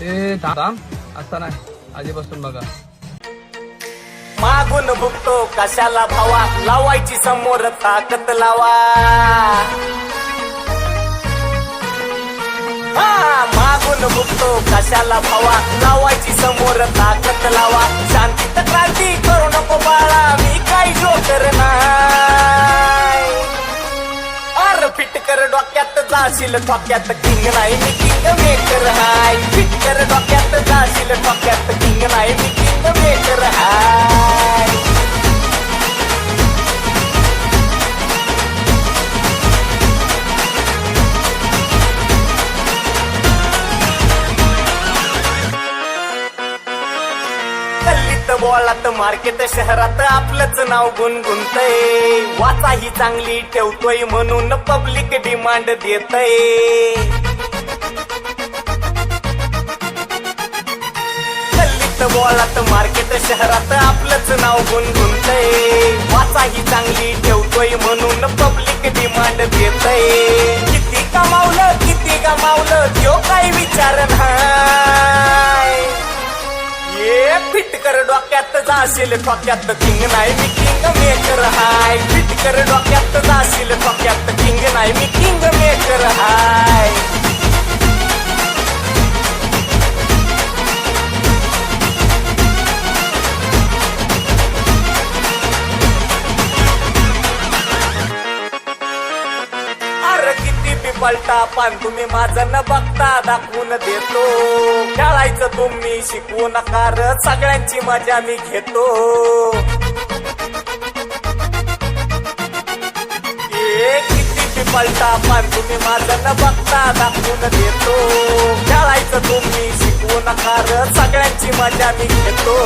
ते थांब आता नाही. आधीपासून बघा. मागून बघतो कशाला भावा. लावायची समोर ताकद लावा. मागून भुकतो कशाला भावा. लावायची समोर ताकद लावा. शांती तक्रार कर डोक्यात जाशील ठोक्यात किंग नाही मी किंग मेकर हाय. फिट कर डोक्यात जाशील ठोक्यात बोळात मार्केट शहरात आपलंच नाव गुणगुणतय. वाचा ही चांगली ठेवतोय म्हणून पब्लिक डिमांड देतय. गल्लीत बोळात मार्केट शहरात आपलंच नाव गुणगुणतय. वाचा ही चांगली ठेवतोय म्हणून पब्लिक डिमांड देतय. किती कमावलं किती कमावलं तो काही विचार ना फिट कर डोक्यात जाशील ठोक्यात किंग नाही मी किंग मेकर हाय फिट कर डोक्यात जाशील ठोक्यात किंग नाही मी किंग पलटा पण तुम्ही माझं न बघता दाखवून देतो. खेळायचं तुम्ही शिकवू नका र सगळ्यांची मजा मी घेतो. किती पलटा पण तुम्ही माझं न बघता दाखवून देतो. खेळायचं तुम्ही शिकवू नका र सगळ्यांची मजा मी घेतो.